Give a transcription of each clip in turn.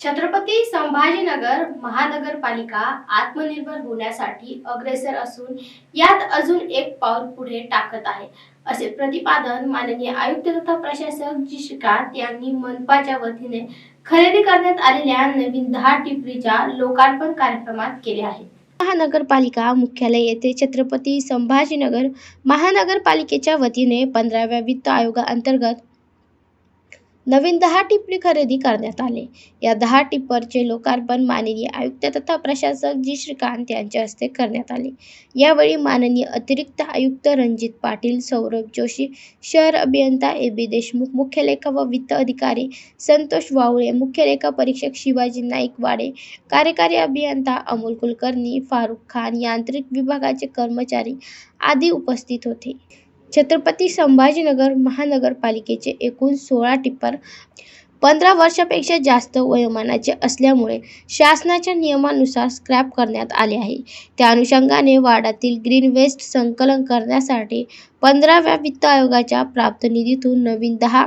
छत्रपती संभाजीनगर महानगरपालिका आत्मनिर्भर होण्यासाठी अग्रेसर असून यात अजून एक पाऊल पुढे टाकत आहे. असे प्रतिपादन माननीय आयुक्त तथा प्रशासक जी श्रीकांत यांनी मनपाच्या वतीने खरेदी करण्यात आलेल्या नवीन दहा टिपरीच्या लोकार्पण कार्यक्रमात केले आहे. महानगरपालिका मुख्यालय येथे छत्रपती संभाजीनगर महानगरपालिकेच्या वतीने पंधराव्या वित्त आयोगाअंतर्गत नवीन दहा टिप्परी खरेदी करण्यात आले. या दहा टिप्परचे लोकार्पण माननीय आयुक्त तथा प्रशासक जी. श्रीकांत यांच्या हस्ते करण्यात आले. यावेळी माननीय अतिरिक्त आयुक्त रणजित पाटील सौरभ जोशी शहर अभियंता ए. बी. देशमुख मुख्य लेखा व वित्त अधिकारी संतोष वावळे मुख्य लेखा परीक्षक शिवाजी नाईक वाडे कार्यकारी अभियंता अमोल कुलकर्णी फारुख खान यांत्रिक विभागाचे कर्मचारी आदी उपस्थित होते. छत्रपती संभाजीनगर महानगरपालिकेचे एकूण सोळा टिप्पर पंधरा वर्षापेक्षा जास्त वयोमानाचे असल्यामुळे शासनाच्या नियमानुसार स्क्रॅप करण्यात आले आहे. त्या अनुषंगाने वाडातील ग्रीन वेस्ट संकलन करण्यासाठी पंधराव्या वित्त आयोगाच्या प्राप्त निधीतून नवीन दहा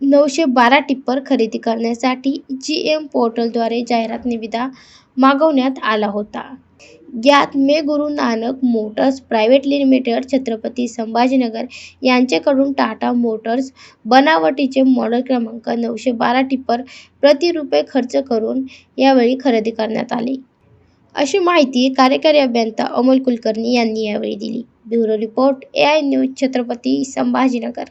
नऊशे बारा टिप्पर खरेदी करण्यासाठी जी एम पोर्टलद्वारे जाहिरात निविदा मागवण्यात आला होता. यात मे Guru Nanak motors private limited Chhatrapati Sambhajinagar यांच्याकडून टाटा मोटर्स बनावटीचे मॉडेल क्रमांक नऊशे बारा टिपर प्रति रुपये खर्च करून यावेळी खरेदी करण्यात आली. अशी माहिती कार्यकारी अभियंता अमोल कुलकर्णी यांनी यावेळी दिली. Bureau report A I news Chhatrapati Sambhajinagar.